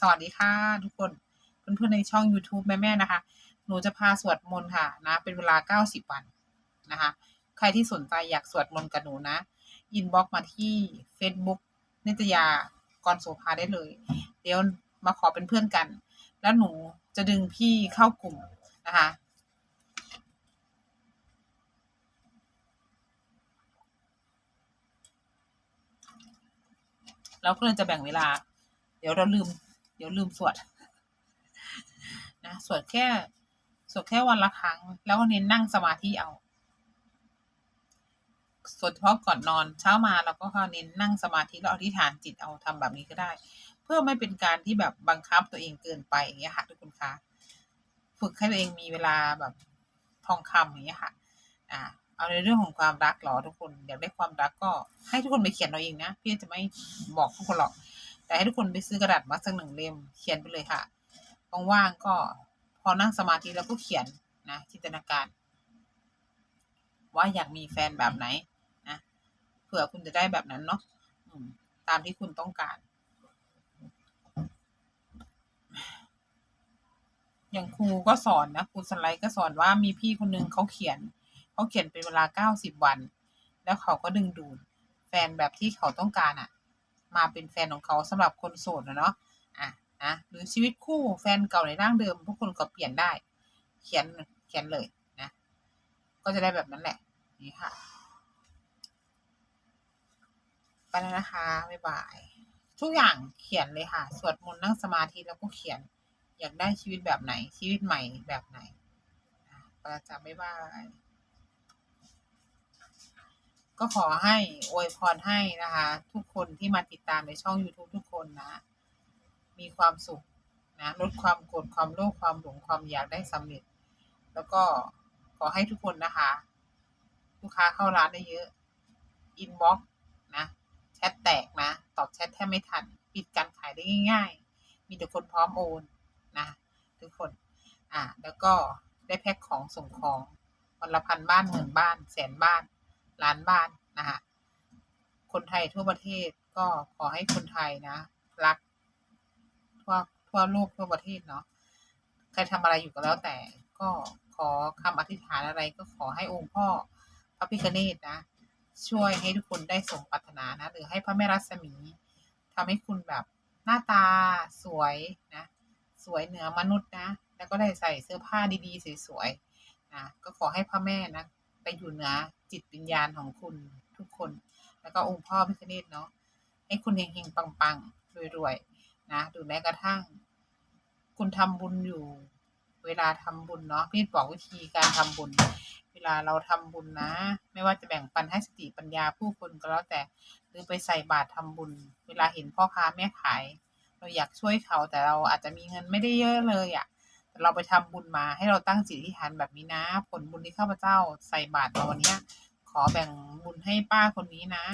สวัสดีค่ะทุกคนเพื่อนๆในช่อง YouTube แม่ๆนะคะ หนูจะพาสวดมนต์ค่ะนะเป็นเวลา 90 วันนะคะ ใครที่สนใจอยากสวดมนต์กับหนูนะ อินบ็อกมาที่ Facebook นิตยากรโสภาได้เลย เดี๋ยวมาขอเป็นเพื่อนกัน แล้วหนูจะดึงพี่เข้ากลุ่มนะคะเราก็เลยจะแบ่งเวลา เดี๋ยวเราลืม เดี๋ยวลืมสวดนะสวดแค่สวดแค่วันละครั้ง แล้วก็เน้นนั่งสมาธิเอาสวดเฉพาะก่อนนอนเช้ามาเราก็เน้นนั่งสมาธิแล้วอธิษฐานจิตเอาทำแบบนี้ก็ได้ เพื่อไม่เป็นการที่แบบบังคับตัวเองเกินไปอย่างเงี้ยค่ะทุกคนคะฝึกให้ตัวเองมีเวลาแบบทองคำอย่างเงี้ยค่ะ อ่า เอาในเรื่องของความรักหรอทุกคนอยากได้ความรักก็ให้ทุกคนไปเขียนเอาเองนะพี่จะไม่บอกทุกคนหรอก แต่ให้ทุกคนไปซื้อกระดาษมาสักหนึ่งเล่มเขียนไปเลยค่ะว่างๆก็พอนั่งสมาธิแล้วก็เขียนนะจินตนาการ ว่าอยากมีแฟนแบบไหนนะเผื่อคุณจะได้แบบนั้นเนาะตามที่คุณต้องการ อย่างครูก็สอนนะครูสไลด์ก็สอนว่ามีพี่คนนึงเขาเขียนเขาเขียนเป็นเวลาเก้าสิบวัน แล้วเขาก็ดึงดูดแฟนแบบที่เขาต้องการอะ มาเป็นแฟนของเขาสำหรับคนโสดนะเนาะอะนะหรือชีวิตคู่แฟนเก่าในร่างเดิม ทุกคนก็เปลี่ยนได้ เขียนเขียนเลยนะ ก็จะได้แบบนั้นแหละนี่ค่ะไปแล้วนะคะบ๊ายบายทุกอย่างเขียนเลยค่ะ สวดมนต์นั่งสมาธิแล้วก็เขียน อยากได้ชีวิตแบบไหน ชีวิตใหม่แบบไหนอะประจำบ๊ายบาย ก็ขอให้อวยพรให้นะคะ ทุกคนที่มาติดตามในช่อง YouTube ทุกคนนะ มีความสุขนะลดความโกรธความโลภความหลงความอยากได้สำเร็จ แล้วก็ขอให้ทุกคนนะคะ ลูกค้าเข้าร้านได้เยอะอินบ็อกนะแชทแตกนะ ตอบแชทแทบไม่ทัน ปิดการขายได้ง่าย ๆ มีแต่คนพร้อมโอนนะทุกคนอ่าแล้วก็ได้แพ็คของส่งของวันละพันบ้านหมื่นบ้าน แสนบ้าน ล้านบ้านนะคะคนไทยทั่วประเทศก็ขอให้คนไทยนะ รัก ทั่วทั่วโลกทั่วประเทศเนาะใครทำอะไรอยู่ก็แล้วแต่ก็ขอคำอธิษฐานอะไรก็ขอให้องค์พ่อพระพิฆเนศนะ ช่วยให้ทุกคนได้สมปรารถนานะ หรือให้พระแม่รัศมีทำให้คุณแบบหน้าตาสวยนะ สวยเหนือมนุษย์นะ แล้วก็ได้ใส่เสื้อผ้าดีๆ สวยๆนะก็ขอให้พระแม่นะ ไปอยู่เหนือจิตวิญญาณของคุณทุกคน แล้วก็องค์พ่อพิฆเนศเนาะให้คุณเฮงๆปังๆรวยๆนะหรือแม้กระทั่ง คุณทำบุญอยู่ เวลาทำบุญเนาะพี่บอกวิธีการทำบุญ เวลาเราทำบุญนะ ไม่ว่าจะแบ่งปันให้สติปัญญาผู้คนก็แล้วแต่ หรือไปใส่บาตรทำบุญ เวลาเห็นพ่อค้าแม่ขาย เราอยากช่วยเขาแต่เราอาจจะมีเงินไม่ได้เยอะเลยอะ่ะ เราไปทำบุญมาให้เราตั้งจิตอธิษฐานแบบนี้นะ ผลบุญที่ข้าพเจ้าใส่บาตรมาวันเนี้ย ขอแบ่งบุญให้ป้าคนนี้นะ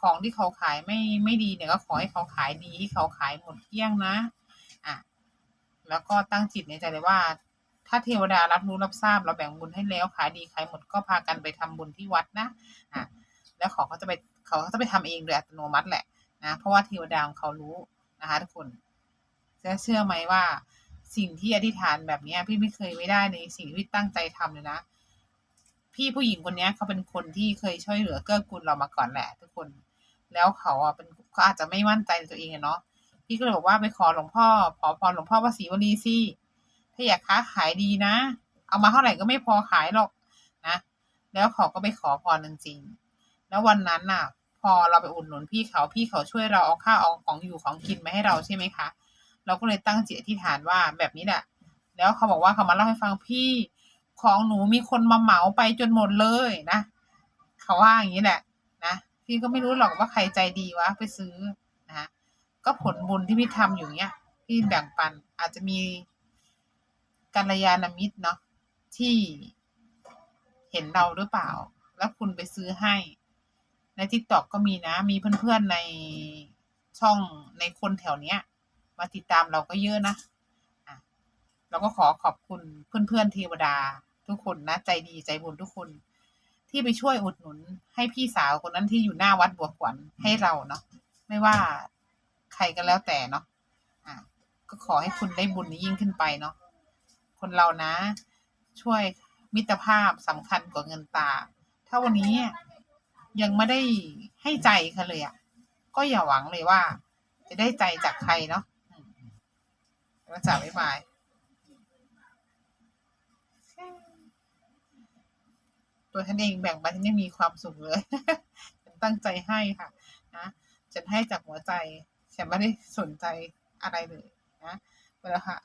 ของที่เขาขายไม่ไม่ดีเนี่ยก็ขอให้เขาขายดีที่เขาขายหมดเกลี้ยงนะอะแล้วก็ตั้งจิตในใจเลยว่า ถ้าเทวดารับรู้รับทราบ เราแบ่งบุญให้แล้วขายดีขายหมดก็พากันไปทำบุญที่วัดนะอะแล้วขอเขาจะไปเขาจะไปทำเองโดยอัตโนมัติแหละนะเพราะว่าเทวดาของเขารู้นะคะทุกคนจะเชื่อไหมว่า สิ่งที่อธิษฐานแบบเนี้ยพี่ไม่เคยไม่ได้ในสิ่งที่ตั้งใจทำเลยนะ พี่ผู้หญิงคนเนี้ยเขาเป็นคนที่เคยช่วยเหลือเกื้อกูลเรามาก่อนแหละทุกคน แล้วเขาอะเป็นเขาอาจจะไม่มั่นใจในตัวเองเนาะพี่ก็เลยบอกว่าไปขอหลวงพ่อขอพรหลวงพ่อพระศรีวลีสิถ้าอยากค้าขายดีนะ เอามาเท่าไหร่ก็ไม่พอขายหรอกนะ แล้วเขาก็ไปขอพรจริงๆแล้ววันนั้นน่ะ พอเราไปอุดหนุนพี่เขาพี่เขาช่วยเราเอาข้าวเอาของอยู่ของกินมาให้เราใช่ไหมคะ เราก็เลยตั้งจิตอธิษฐานว่าแบบนี้แหละแล้วเขาบอกว่าเขามาเล่าให้ฟังพี่ของหนูมีคนมาเหมาไปจนหมดเลยนะเขาว่าอย่างนี้แหละนะพี่ก็ไม่รู้หรอกว่าใครใจดีวะไปซื้อนะก็ผลบุญที่พี่ทำอยู่เนี้ยพี่แบ่งปันอาจจะมีกัลยาณมิตรเนาะที่เห็นเราหรือเปล่า แล้วคุณไปซื้อให้ ในทิกตอกก็มีนะ มีเพื่อนๆในช่องในคนแถวเนี้ย มาติดตามเราก็เยอะนะอะเราก็ขอขอบคุณเพื่อนๆเทวดาทุกคนนะ ใจดีใจบุญทุกคน ที่ไปช่วยอุดหนุน ให้พี่สาวคนนั้นที่อยู่หน้าวัดบัวขวัญให้เราเนาะไม่ว่าใครก็แล้วแต่เนาะอะก็ขอให้คุณได้บุญนี้ยิ่งขึ้นไปเนาะคนเรานะ ช่วยมิตรภาพสำคัญกว่าเงินตา ถ้าวันนี้ยังไม่ได้ให้ใจเขาเลยอะ ก็อย่าหวังเลยว่า จะได้ใจจากใครเนาะ มแล้วจ่าบ๊ายบายตัวฉันเองแบ่งไปฉันยังมีความสุขเลยฉันตั้งใจให้ค่ะนะฉันให้จากหัวใจฉันไม่ได้สนใจอะไรเลยนะเวลาค่ะ